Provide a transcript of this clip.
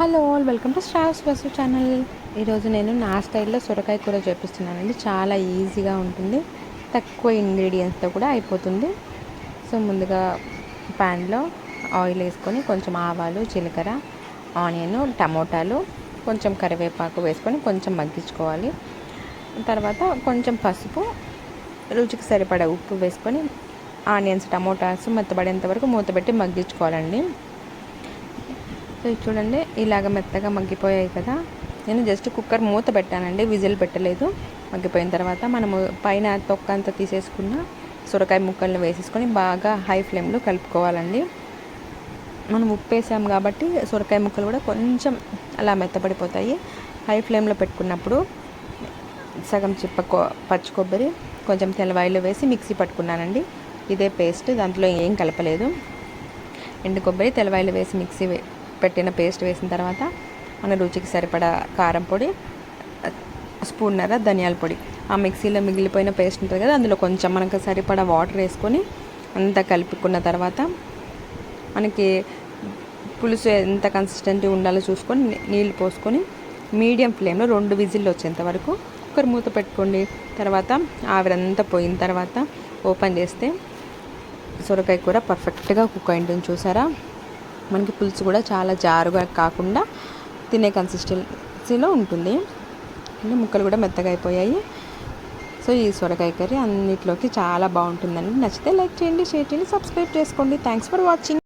Hello all welcome to stars bus channel. ఈరోజు నేను నా స్టైల్లో సొరకాయ కూర చేపిస్తున్నానండి. చాలా ఈజీగా ఉంటుంది. తక్కువ ఇంగ్రీడియంట్స్తో కూడా అయిపోతుంది. సో ముందుగా ప్యాన్లో ఆయిల్ వేసుకొని కొంచెం ఆవాలు జీలకర్ర ఆనియన్ టమోటాలు కొంచెం కరివేపాకు వేసుకొని కొంచెం మగ్గించుకోవాలి. తర్వాత కొంచెం పసుపు రుచికి సరిపడా ఉప్పు వేసుకొని ఆనియన్స్ టమోటాస్ మెత్తబడేంత వరకు మూత పెట్టి మగ్గించుకోవాలండి. సో ఇది చూడండి ఇలాగ మెత్తగా మగ్గిపోయాయి కదా. నేను జస్ట్ కుక్కర్ మూత పెట్టానండి విజిల్ పెట్టలేదు. మగ్గిపోయిన తర్వాత మనము పైన తొక్క అంతా తీసేసుకున్న సొరకాయ ముక్కలను వేసేసుకొని బాగా హై ఫ్లేమ్లో కలుపుకోవాలండి. మనం ఉప్పు వేసాం కాబట్టి సొరకాయ ముక్కలు కూడా కొంచెం అలా మెత్తపడిపోతాయి హై ఫ్లేమ్లో పెట్టుకున్నప్పుడు సగం చిప్ప పచ్చి కొబ్బరి కొంచెం తెల్లవాయిలు వేసి మిక్సీ పట్టుకున్నానండి. ఇదే పేస్ట్ దాంట్లో ఏం కలపలేదు. ఎండు కొబ్బరి తెల్లవాయిలు వేసి మిక్సీ పెట్టిన పేస్ట్ వేసిన తర్వాత మన రుచికి సరిపడా కారం పొడి స్పూన్నర ధనియాల పొడి. ఆ మిక్సీలో మిగిలిపోయిన పేస్ట్ ఉంటుంది కదా అందులో కొంచెం మనకు సరిపడా వాటర్ వేసుకొని అంతా కలుపుకున్న తర్వాత మనకి పులుసు ఎంత కన్సిస్టెంట్ ఉండాలో చూసుకొని నీళ్ళు పోసుకొని మీడియం ఫ్లేమ్లో రెండు విజిల్లు వచ్చేంత వరకు కుక్కర్ మూత పెట్టుకోండి. తర్వాత ఆవిరంతా పోయిన తర్వాత ఓపెన్ చేస్తే సొరకాయ కూర పర్ఫెక్ట్గా కుక్ అయింటుంది. చూసారా? మనకి పులుసు కూడా చాలా జారుగా కాకుండా తినే కన్సిస్టెన్సీలో ఉంటుంది. ముక్కలు కూడా మెత్తగా అయిపోయాయి. సో ఈ సొరకాయ కర్రీ అన్నిట్లోకి చాలా బాగుంటుందండి. నచ్చితే లైక్ చేయండి షేర్ చేయండి సబ్స్క్రైబ్ చేసుకోండి. Thanks for watching